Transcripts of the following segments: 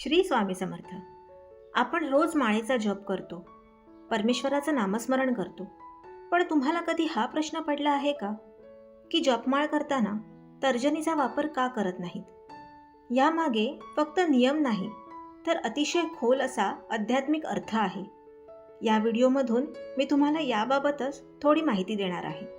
श्री स्वामी समर्थ. आपण रोज माळेचा जप करतो. परमेश्वराचं नामस्मरण करतो. पण तुम्हाला कधी हा प्रश्न पडला आहे का? की जपमाळ करताना तर्जनीचा वापर का करत नाहीत? यामागे फक्त नियम नाही तर अतिशय खोल असा आध्यात्मिक अर्थ आहे. या व्हिडिओमधून मी तुम्हाला याबाबतच थोडी माहिती देणार आहे.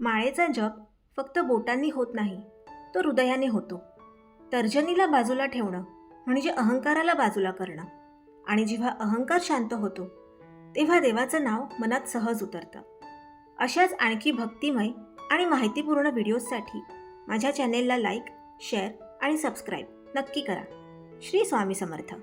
माळेचा जप फक्त बोटांनी होत नाही तो हृदयाने होतो. तर्जनीला बाजूला ठेवणं म्हणजे अहंकाराला बाजूला करणं. आणि जेव्हा अहंकार शांत होतो तेव्हा देवाचं नाव मनात सहज उतरतं. अशाच आणखी भक्तिमय आणि माहितीपूर्ण व्हिडिओजसाठी माझ्या चॅनेलला लाईक शेअर आणि सबस्क्राईब नक्की करा. श्री स्वामी समर्थ.